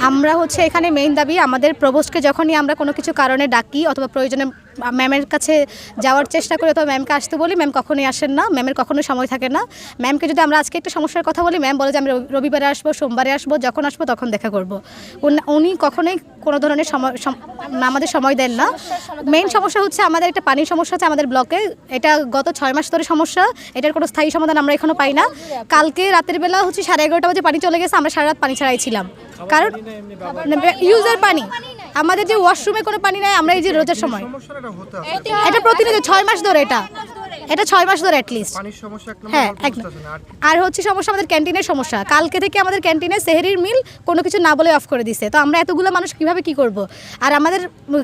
আমরা হচ্ছে এখানে মেইন দাবি আমাদের প্রবোস্টকে যখনই আমরা কোনো কিছু কারণে ডাকি অথবা প্রয়োজনে ম্যামের কাছে যাওয়ার চেষ্টা করি অথবা ম্যামকে আসতে বলি ম্যাম কখনোই আসেন না ম্যামের কখনোই সময় থাকে না। ম্যামকে যদি আমরা আজকে একটা সমস্যার কথা বলি ম্যাম বলে যে আমি রবি- রবিবারে আসব, সোমবারে আসব, যখন আসব তখন দেখা করব। উনি- কখনোই কোনো ধরনের সময় সম- আমাদের সময় দেন না। মেইন সমস্যা হচ্ছে আমাদের একটা পানির সমস্যা আছে আমাদের ব্লকে এটা গত ছয় মাস ধরে সমস্যা। এটার কোনো স্থায়ী সমাধান আমরা এখনও পাই না। কালকে রাতের বেলা হচ্ছে সাড়ে এগারোটা বাজে পানি চলে গেছে, আমরা সারা রাত পানি ছাড়াই ছিলাম। কারণ ইউজার পানি। আমাদের যে ওয়াশরুমে কোনো পানি নাই আমরা এই যে রোজার সময়। এটা প্রতিনিয়ত ছয় মাস ধরে এটা। এটা ছয় মাস ধরে অ্যাটলিস্ট হ্যাঁ অল্প এক বুঝতেছে না। আর হচ্ছে সমস্যা আমাদের ক্যান্টিনের সমস্যা। কালকে থেকে আমাদের ক্যান্টিনে সেহেরির মিল কোনো কিছু না বলে অফ করে দিছে। তো আমরা এতগুলো মানুষ কীভাবে কি করব? আর আমাদের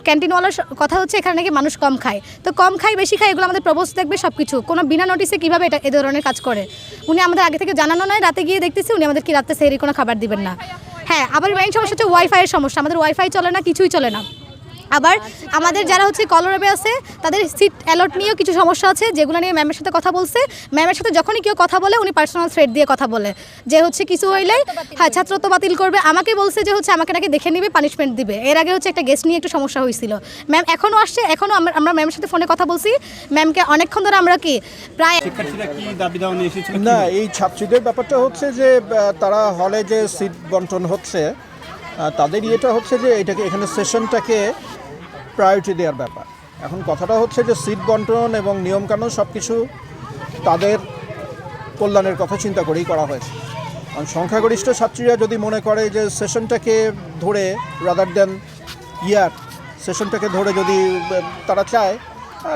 ক্যান্টিনওয়ালার কথা হচ্ছে এখানে নাকি মানুষ কম খায়। তো কম খায় বেশি খায় এগুলো আমাদের প্রবোজ দেখবে সব কিছু কোনো বিনা নোটিসে কীভাবে এটা এ ধরনের কাজ করে? উনি আমাদের আগে থেকে জানানো নয় রাতে গিয়ে দেখতেছি উনি আমাদের কি রাতে সেহেরি কোনো খাবার দিবেন না। হ্যাঁ আবার মেইন সমস্যা হচ্ছে ওয়াইফাইয়ের সমস্যা। আমাদের ওয়াইফাই চলে না কিছুই চলে না। আবার আমাদের যারা হচ্ছে কলরবে আছে তাদের সিট অ্যালট নিয়েও কিছু সমস্যা আছে যেগুলো নিয়ে ম্যামের সাথে কথা বলছে। ম্যামের সাথে যখনই কেউ কথা বলে উনি পার্সোনাল থ্রেড দিয়ে কথা বলে। যে হচ্ছে কিছু হইলে হ্যাঁ ছাত্রত্ব বাতিল করবে। আমাকে বলছে যে হচ্ছে আমাকে নাকি দেখে নিবে পানিশমেন্ট দিবে। এর আগে হচ্ছে একটা গেস্ট নিয়ে একটু সমস্যা হয়েছিল। ম্যাম এখনও আসছে এখনও আমরা ম্যামের সাথে ফোনে কথা বলছি। ম্যামকে অনেকক্ষণ ধরে আমরা কি প্রায় শিক্ষার্থীরা কি দাবি দাওয়া নিয়ে এসেছিল? না এই ছাত্রীদের ব্যাপারটা হচ্ছে যে তারা হলে যে সিট বন্টন হচ্ছে তাদের ইয়েটা হচ্ছে যে এটাকে এখানে সেশনটাকে প্রায়োরিটি দেওয়ার ব্যাপার। এখন কথাটা হচ্ছে যে সিট বন্টন এবং নিয়মকানুন সব কিছু তাদের কল্যাণের কথা চিন্তা করেই করা হয়েছে। কারণ সংখ্যাগরিষ্ঠ ছাত্রীরা যদি মনে করে যে সেশনটাকে ধরে রাদার দেন ইয়ার সেশনটাকে ধরে যদি তারা চায়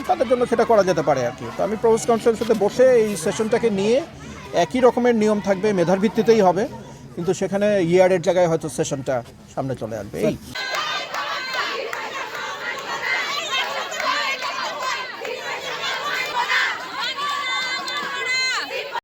তাদের জন্য সেটা করা যেতে পারে আর কি। তো আমি প্রভোস সাথে বসে এই সেশনটাকে নিয়ে একই রকমের নিয়ম থাকবে, মেধার ভিত্তিতেই হবে, কিন্তু সেখানে ইয়ারের জায়গায় হয়তো সেশনটা সামনে চলে আসবে। এই।